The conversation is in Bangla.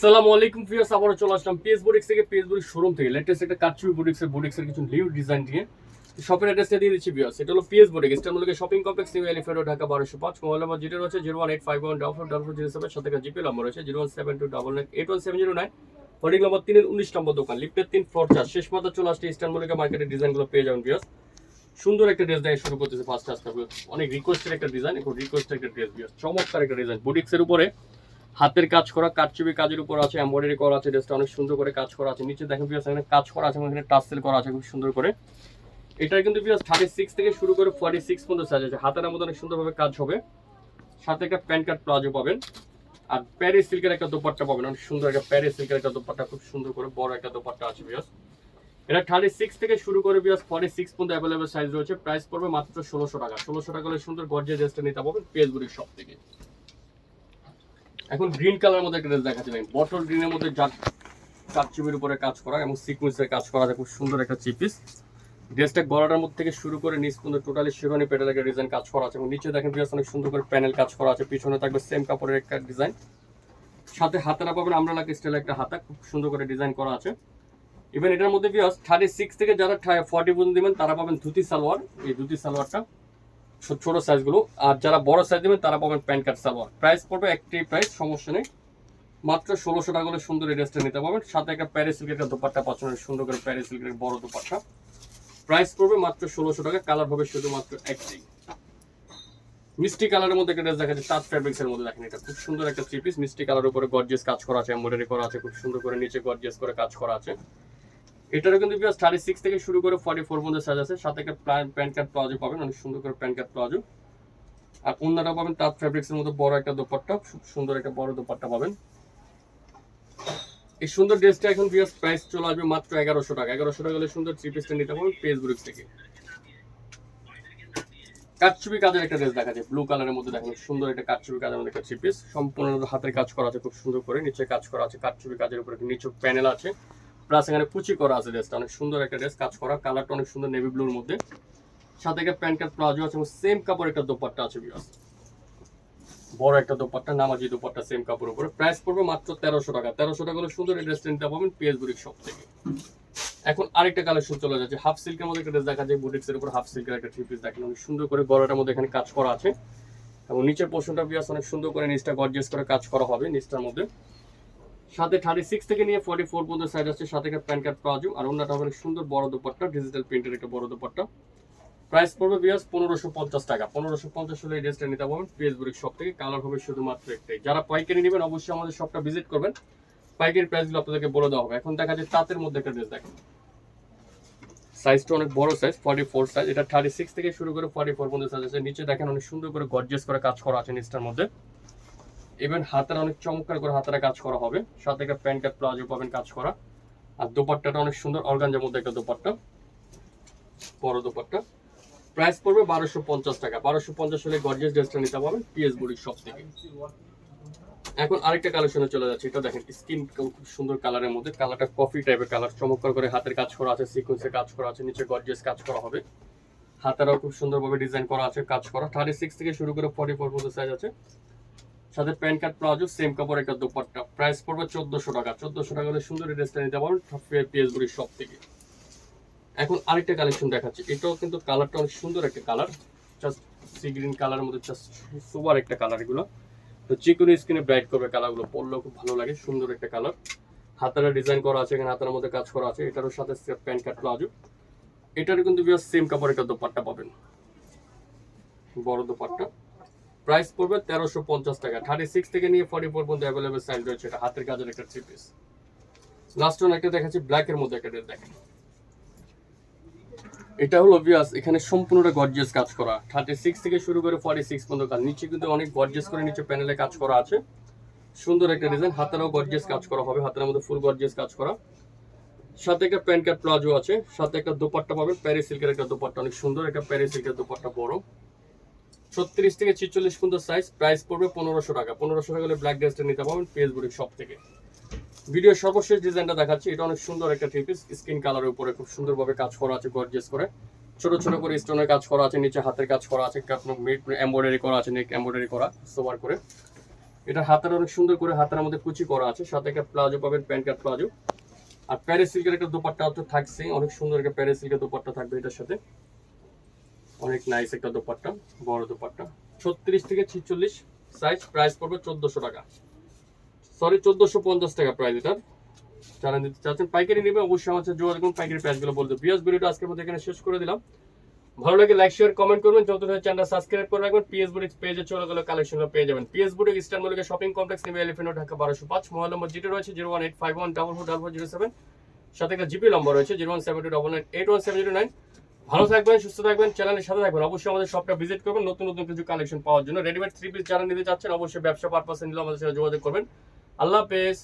আসসালামু আলাইকুম ফিয়ার্স আবারও চলে আসলাম পিএস থেকে। পিএস শোরুম থেকে। লেটেস্ট একটা কাটচুপি বুটিক্সের বুটিক্সের কিছু নিউ ডিজাইন অ্যাড্রেসটা দিয়ে দিচ্ছি ভিউয়ার্স এটা হলো PS boutique shopping complex new Dhaka বারোশো পাঁচ মোবাইল নাম্বার যেটা রয়েছে zero one eight five one double double four zero seven সাথে রয়েছে zero one seven two double nine eight one seven zero nine holding number তিনের উনিশ নম্বর দোকান লিফটের তিন ফ্লোর চার। শেষ মাত্র চলে আসছে ইস্টার্ন মলিকা মার্কেটের ডিজাইনগুলো পেয়ে যাবেন ভিউয়ার্স সুন্দর একটা ড্রেস শুরু করতেছে ফার্স্ট আজকে অনেক রিকোয়েস্টের একটা ডিজাইন এখন রিকোয়েস্টের একটা ড্রেস চমৎকার একটা ডিজাইন বুটিক্সের উপরে হাতের কাজ করা কাটচুপি কাজের উপর আছে এমব্রয়ডারি করা আছে ড্রেসটা অনেক সুন্দর করে কাজ করা আছে। নিচে দেখেন পিয়াস এখানে কাজ করা আছে এখানে টাসেল করা আছে খুব সুন্দর করে। এটা কিন্তু পিয়াস থার্টি সিক্স থেকে শুরু করে ফর্টি সিক্স পর্যন্ত সাইজ আছে। হাতের মধ্যে অনেক সুন্দরভাবে কাজ হবে। সাথে একটা প্যান্ট কাট প্লাজো পাবেন। আর প্যারিস সিল্কের একটা দোপাট্টা পাবেন। অনেক সুন্দর একটা প্যারিস সিল্কের একটা দোপাট্টা, খুব সুন্দর করে বড় একটা দোপাট্টা আছে পিয়াস এটা থার্টি সিক্স থেকে শুরু করে পিয়াস ফর্টি সিক্স পর্যন্ত অ্যাভেলেবেল সাইজ রয়েছে। প্রাইস পড়বে মাত্র ষোলোশো টাকা। ষোলোশো টাকা হলে সুন্দর গর্জে ড্রেসটা নিতে পারবেন পেজগুলির সব থেকে। এখন গ্রিন কালার মধ্যে একটা ড্রেস দেখাচ্ছি ভাই। বটল গ্রিনের মধ্যে জাট কাটচুপির উপরে কাজ করা এবং সিকুয়েন্সের কাজ করা। খুব সুন্দর একটা চিপিস ড্রেসটা গলাটার মধ্যে থেকে শুরু করে নিচ পর্যন্ত টোটালি শিরোনি পেটের একটা ডিজাইন কাজ করা আছে এবং নিচে দেখেন পিয়াস অনেক সুন্দর করে প্যানেল কাজ করা আছে। পিছনে থাকবে সেম কাপড়ের একটা ডিজাইন সাথে হাতারা পাবেন আমরা লাগে স্টাইল একটা হাতা। খুব সুন্দর করে ডিজাইন করা আছে। ইভেন এটার মধ্যে পিয়াস থার্টি সিক্স থেকে যারা ফর্টি পর্যন্ত দেবেন, তারা পাবেন ধুতি সালোয়ার। এই ধুতি সালোয়ারটা ছোট সাইজগুলো আর যারা বড় সাইজ দেবেন তারা পাবেন প্যান্ট কাট সালোয়ার। প্রাইস পড়বে একটি প্রাইস সমস্যা নেই। মাত্র ষোলোশো টাকা হলে সুন্দর এই ড্রেসটা নিতে পারবেন। সাথে একটা প্যারিস সিল্কের একটা দোপাট্টা পাচ্ছেন সুন্দর করে প্যারিস সিল্কের বড় দোপাট্টা। প্রাইস পড়বে মাত্র ষোলোশো টাকা কালার হবে শুধুমাত্র একটি। মিষ্টি কালারের মধ্যে একটা ড্রেস দেখা যাচ্ছে তাঁত ফ্যাব্রিক্স এর মধ্যে দেখেন এটা। খুব সুন্দর একটা থ্রি পিস মিষ্টি কালার উপরে গর্জিয়াস কাজ করা আছে এমব্রয়ডারি করা আছে, খুব সুন্দর করে নিচে গর্জিয়াস করে কাজ করা আছে। এটারও কিন্তু বিয়াস থার্টি সিক্স থেকে শুরু করে ফর্টি ফোর পর্যন্ত সাইজ আছে। সাথে একটা প্যান্ট কার্ড প্লাজো পাবেন। অনেক সুন্দর করে প্যান্ট কার্ড প্লাজো আর অন্যটা পাবেন তাঁত ফ্যাব্রিক্স এর মধ্যে বড় একটা দোপাট্টা, খুব সুন্দর একটা বড় দোপাট্টা পাবেন। এই সুন্দর ড্রেসটা এখন বিয়াস প্রাইস চলে আসবে মাত্র এগারোশো টাকা। এগারোশো টাকা হলে সুন্দর থ্রি পিসটা নিতে পারবেন গ্রুপ থেকে। কাটচুপি কাজের একটা ড্রেস দেখা যায় ব্লু কালারের মধ্যে দেখেন, সুন্দর একটা কাটচুপি কাজের মধ্যে একটা থ্রি পিস সম্পূর্ণ হাতের কাজ করা আছে, খুব সুন্দর করে। নিচে কাজ করা আছে কাটচুপি কাজের উপরে নিচে প্যানেল আছে। এখানে কুচি করা আছে ড্রেসটা অনেক সুন্দর একটা ড্রেস কাজ করা। কালারটা অনেক সুন্দর নেভি ব্লুর মধ্যে। সাথে একটা প্যান্ট কার্ড প্লাজো আছে এবং সেম কাপড় একটা দোপাট্টা আছে বিয়াস বড় একটা দোপাট্টা, নামাজি দোপাট্টা সেম কাপড়ের উপরে। প্রাইস পড়বে মাত্র তেরোশো টাকা। তেরোশো টাকা হলে সুন্দর এই ড্রেসটা পাবেন পিএস বুটিক শপ থেকে। এখন আরেকটা কালেকশন চলে যাচ্ছে। হাফ সিল্কের মধ্যে একটা ড্রেস দেখা যায়। বুটিক্সের উপর হাফ সিল্কের একটা থ্রি পিস দেখেন। অনেক সুন্দর করে গলাটার মধ্যে এখানে কাজ করা আছে। এবং নিচের পোর্শনটা বিয়াস অনেক সুন্দর করে নিচটা গর্জিয়াস করে কাজ করা হবে। নিচটার মধ্যে। সাথে থার্টি সিক্স থেকে নিয়ে ফর্টি ফোর পর্যন্ত সাইজ আছে সাথে একটা প্যান কার্ড প্লাজো আর অন্যটা অনেক সুন্দর বড় দোপাট্টা ডিজিটাল প্রিন্টের একটা বড় দোপাট্টা। প্রাইস পড়বে বিয়াস পনেরোশো পঞ্চাশ টাকা। পনেরোশো পঞ্চাশ হলে এই ড্রেসটা নিতে পারবেন বুড়ির শপ থেকে। কালার হবে শুধুমাত্র একটাই। যারা পাইকারি নেবেন, অবশ্যই আমাদের শপটা ভিজিট করবেন। পাইকারি প্রাইসগুলো আপনাদেরকে বলে দেওয়া হবে। এখন দেখা যায় তাঁতের মধ্যে একটা ড্রেস দেখেন। সাইজটা অনেক বড় সাইজ ফর্টি ফোর সাইজ এটা থার্টি সিক্স থেকে শুরু করে ফর্টি ফোর পর্যন্ত সাইজ আছে। নিচে দেখেন অনেক সুন্দর করে গর্জেস করে কাজ করা আছে নিচটার মধ্যে। ইভেন হাতের অনেক চমৎকার করে হাতের কাজ করা হবে। সাথে একটা প্যান্ট প্লাজো পাবেন কাজ করা। আর দোপাট্টাটা অনেক সুন্দর অর্গানজার মধ্যে একটা দোপাট্টা। বড় দোপাট্টা। প্রাইস পড়বে বারোশো পঞ্চাশ টাকা। বারোশো পঞ্চাশ হলে গর্জিয়াস ড্রেসটা নিতে পারবেন পিএস বুড়ির শপ থেকে। এখন আরেকটা কালেকশনে চলে যাচ্ছে। এটা দেখেন স্কিন খুব সুন্দর কালারের মধ্যে। কালারটা কফি টাইপের কালার চমৎকার করে হাতের কাজ করা আছে সিকোয়েন্সে কাজ করা আছে, নিচে গর্জিয়াস কাজ করা হবে। হাতেরাও খুব সুন্দরভাবে ডিজাইন করা আছে, কাজ করা। থার্টি সিক্স থেকে শুরু করে ফর্টি ফোর পর্যন্ত সাইজ আছে। সাথে প্যান্ট কার্ড প্লাজো সেম কাপড়, একটা দোপাট্টা। প্রাইস পড়বে চোদ্দশো টাকা। চোদ্দশো টাকা হলে সুন্দর ড্রেসটা নিতে পারবেন পিএস বুড়ির শপ থেকে। এখন আরেকটা কালেকশন দেখাচ্ছি। এটাও কিন্তু কালারটা অনেক সুন্দর একটা কালার জাস্ট সি গ্রিন কালারের মধ্যে জাস্ট সুপার একটা কালার এগুলো। তো যে কোনো স্কিনে ব্রাইট করবে কালারগুলো পরলেও খুব ভালো লাগে, সুন্দর একটা কালার হাতারা ডিজাইন করা আছে, এখানে হাতার মধ্যে কাজ করা আছে। এটারও সাথে প্যান্ট কাট প্লাজো এটারও কিন্তু সেম কাপড় একটা দোপাট্টা পাবেন। বড় দোপাট্টা। প্রাইস পড়বে তেরোশো পঞ্চাশ টাকা। থার্টি সিক্স থেকে নিয়ে ফর্টি ফোর পর্যন্ত অ্যাভেলেবেল সাইজ রয়েছে। এটা হাতের কাজের একটা থ্রি পিস লাস্ট ওয়ান একটা দেখাচ্ছি ব্ল্যাকের মধ্যে একটা ড্রেস দেখেন। এটা হলো বিয়াস এখানে সম্পূর্ণটা গর্জিয়াস কাজ করা। থার্টি সিক্স থেকে শুরু করে ফর্টি সিক্স পর্যন্ত কাজ। নিচে কিন্তু অনেক গর্জিয়াস করে নিচে প্যানেলে কাজ করা আছে। সুন্দর একটা ডিজাইন হাতেরও গর্জিয়াস কাজ করা হবে। হাতের মধ্যে ফুল গর্জিয়াস কাজ করা। সাথে একটা প্যান্ট কাট প্লাজো আছে। সাথে একটা দোপাট্টা পাবেন প্যারিস সিল্কের একটা দোপাট্টা। অনেক সুন্দর একটা প্যারিস সিল্কের দোপাট্টা বড়। ছত্রিশ থেকে ছিচল্লিশ পর্যন্ত সাইজ প্রাইস পড়বে পনেরোশো টাকা। পনেরোশো টাকা হলে ব্ল্যাক ড্রেসটা নিতে পারবেন ফেসবুকের শপ থেকে। ভিডিও সর্বশেষ ডিজাইনটা দেখাচ্ছি। এটা অনেক সুন্দর একটা থ্রি পিস স্কিন কালারের উপরে খুব সুন্দরভাবে কাজ করা আছে গর্জিয়াস করে। ছোট ছোট করে স্টোনের কাজ করা আছে, নিচে হাতের কাজ করা আছে আপনার মিড এমব্রয়ডারি করা আছে নেক এমব্রয়ডারি করা সোবার করে। এটা হাতের অনেক সুন্দর করে হাতের মধ্যে কুচি করা আছে, সাথে একটা প্লাজো পাবেন, প্যান্ট কাট প্লাজো। আর প্যারিস সিল্কের একটা দোপাট্টা তো থাকছে, অনেক সুন্দর একটা প্যারিস সিল্কের দোপাট্টা থাকবে এটার সাথে। অনেক নাইস একটা দোপাট্টা, বড় দোপাট্টা। ছত্রিশ থেকে ছিচল্লিশ সাইজ প্রাইস পড়বে চোদ্দশো টাকা। সরি চোদ্দশো পঞ্চাশ টাকা প্রাইস এটার। যারা নিতে চাচ্ছেন, পাইকারি নেবে, অবশ্যই আমার সাথে যোগাযোগ করুন, পাইকারি প্রাইসগুলো বলতে পিএস ভিডিওটা আজকের মধ্যে এখানে শেষ করে দিলাম। ভালো লাগে লাইক শেয়ার কমেন্ট করবেন। যত চ্যানেল সাবস্ক্রাইব করে রাখবেন পিএস বুটিক পেজে চলে গেলে কালেকশনগুলো পেয়ে যাবেন। PS boutique eastern Mallika shopping complex নেবে এলিফেন্ট ঢাকা বারোশো পাঁচ। মোবাইল নম্বর যেটা রয়েছে zero one eight five one double four double four zero seven সাথে একটা জিপি নম্বর রয়েছে zero one seven two double nine eight one seven zero nine ভালো থাকবেন, সুস্থ থাকবেন চ্যানেলের সাথে থাকবেন। অবশ্যই আমাদের শপটা ভিজিট করবেন, নতুন নতুন কিছু কালেকশন পাওয়ার জন্য। রেডিমেড থ্রি পিস যারা নিতে চাচ্ছেন, অবশ্যই ব্যবসা পারপাসে নিলে আমাদের সাথে যোগাযোগ করবেন। আল্লাহ হাফেজ।